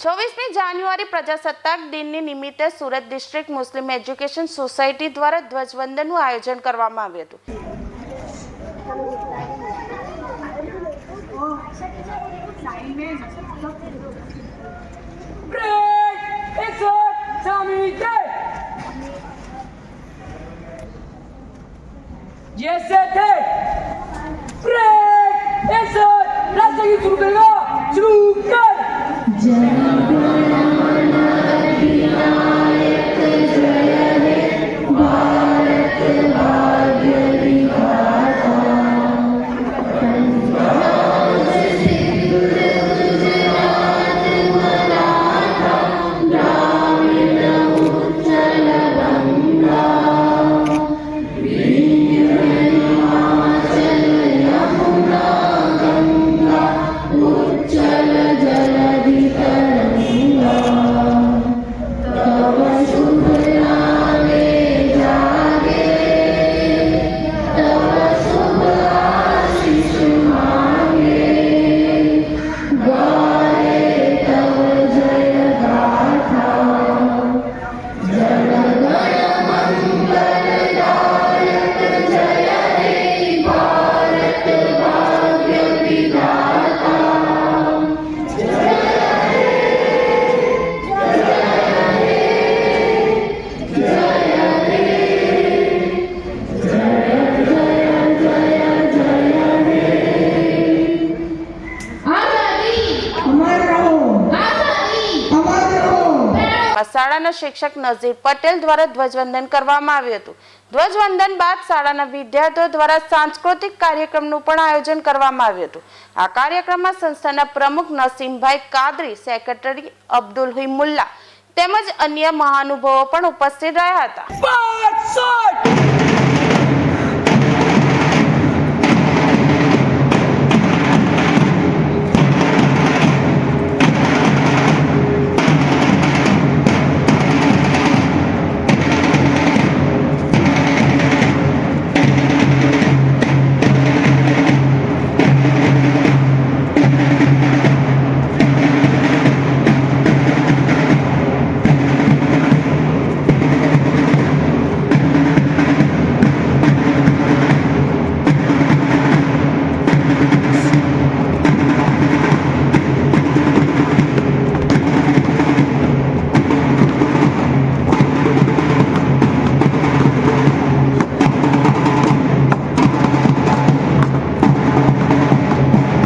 છવ્વીસમી જાન્યુઆરી પ્રજાસત્તાક દિનની નિમિત્તે Surat district Muslim education society દ્વારા ધ્વજવંદનનું આયોજન કરવામાં આવ્યું હતું Break! It's a Tommy Day! Yes, it is! Break! It's a राष्ट्रगीत सुरू करेगा શાળાના શિક્ષક નઝીર પટેલ દ્વારા ધ્વજવંદન કરવામાં આવ્યું હતું. ધ્વજવંદન બાદ શાળાના વિદ્યાર્થીઓ દ્વારા સાંસ્કૃતિક કાર્યક્રમનું પણ આયોજન કરવામાં આવ્યું હતું. આ કાર્યક્રમમાં સંસ્થાના પ્રમુખ નસીમભાઈ કાદરી, સેક્રેટરી અબ્દુલ હિમુલ્લા તેમજ અન્ય મહાનુભાવો પણ ઉપસ્થિત રહ્યા હતા.